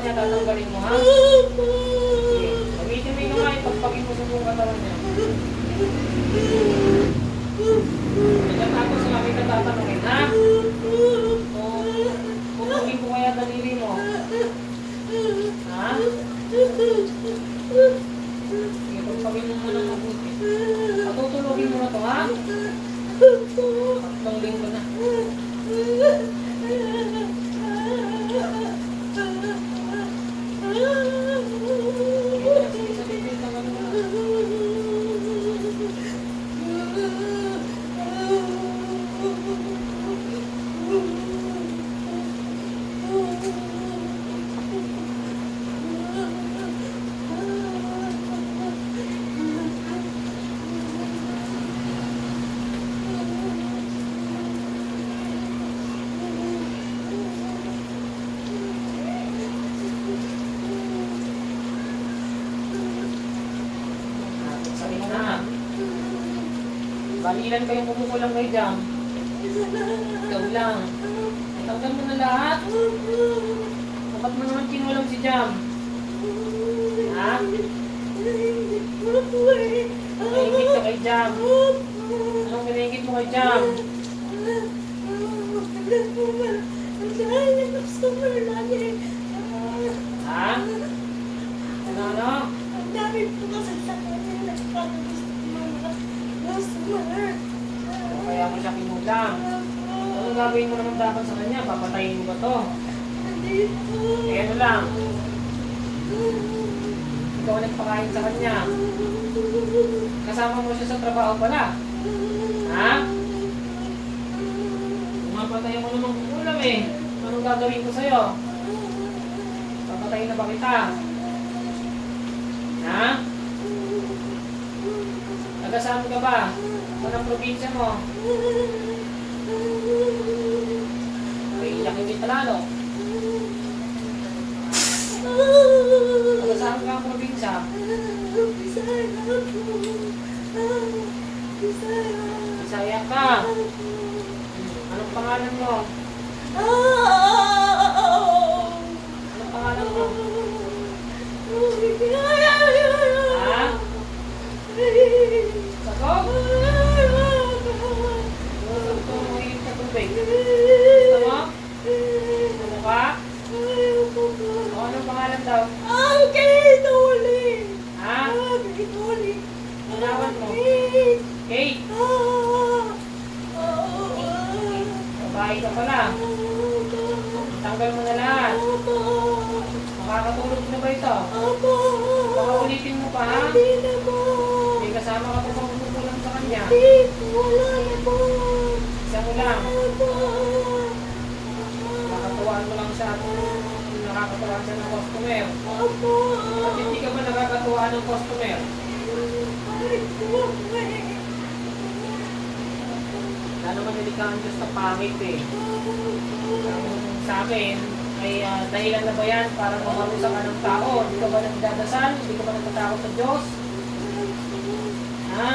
niya, tatanggalin mo ha. Sige, gamitin mo yung kamay, pagpagin mo sa buong katawan niya. Pagkatapos nga kita tatanungin, ha? Kung pupugin ko kaya daliri mo. Ha? Sige, pagpagin mo muna mabuti. Patutulogin mo na to, ha? Tatlong linggo na. Balilan kayong kumukulang kay Jam. Ikaw lang. Tanggal mo na lahat. Bakit mo naman kinulang si Jam? Ha? Naingit ka kay Jam. Anong pinaingit mo kay Jam? Ha? Ano ano? O kaya mo siya kinulang. Anong gagawin mo naman dapat sa kanya? Papatayin mo ba to? Eh ano lang? Ikaw ang nagpakain sa kanya. Kasama mo siya sa trabaho pala. Ha? Mapatay mo namang kukulam eh. Anong gagawin ko sa'yo? Papatayin na ba kita? Ha? Taga-saan ka ba? Saan ang probinsya mo? Ay, iyakin kita lalo. Taga-saan ka ang probinsya? Bisaya ka. Anong pangalan mo? Anong pangalan mo? Anong pangalan daw? Ha? Tanawan mo. Kate, babae ka pala. Tanggal mo na lahat. Makakatulog na ba ito? Baka ulitin mo pa ha? May kasama ka pa bang sa kanya? Isa customer. At hindi ka ba nakakatuwaan ng customer? Lalo man hindi ka ang Diyos na pangit eh. Sa akin, ay ah, dahilan na ba yan para mamarusa ka ng tao? Hindi ka ba nagdadasal? Hindi ka ba nagtatakot sa Diyos? Ha?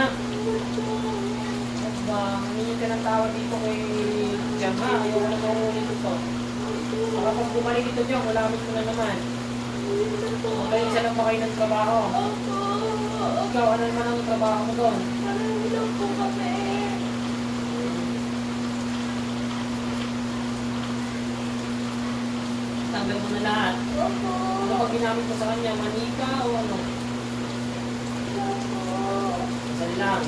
At ba, humingi ka ng tawad dito kay Jam ha? Ayaw ko na mahulit ito. Baka pag bumalik ito Jam, malamit ko na naman. Magaling siya lang ba kayo ng trabaho? Ikaw, ano naman ang trabaho mo doon? Tanggal mo na lahat. Ano pag ginamit mo sa kanya? Manika o ano? Sali lang.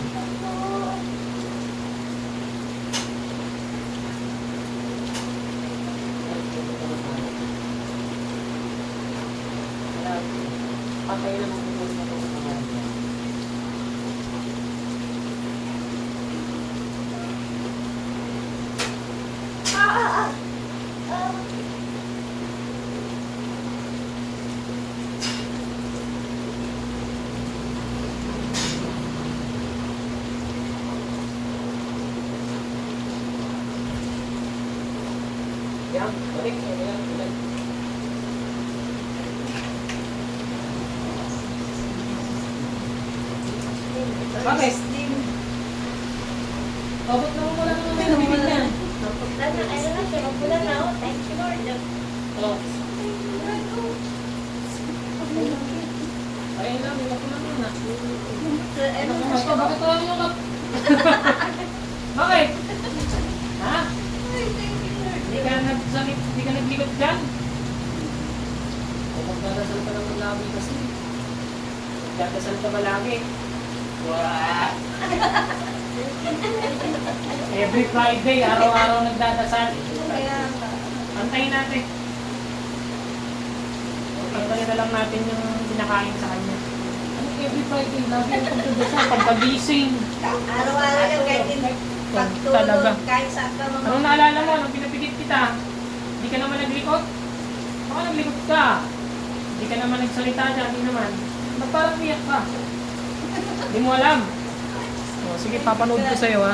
Wala. Patay na mabubuhay na ito sa pangalan niya. Yan, balik. Yan, Bakit? Pabot na mo lang naman ang bibig niya. Wala na, Thank you, Lord. Oh. Ayun lang, hindi ko naman na. Mas pa, bakit wala nyo kap? Bakit? Ha? Hindi ka nagsamit, hindi ka naglikot dyan? O magdarasal ka ng labi kasi. Nagdarasal ka malagi. Every Friday, araw-araw nagdadasal. Antayin natin. Pagtayin na lang natin yung pinakain sa kanya. Ano every Friday, lagi yung pagdadasal, pagkagising. Araw-araw yan kahit pagtulog, kahit saan ka mga... Anong naalala mo nung pinapigit kita? Hindi ka naman naglikot? Baka naglikot ka. Hindi ka naman nagsalita dyan, hindi naman. Ba't parang umiyak ka? Hindi mo alam. O, sige, papanood ko sa'yo ha.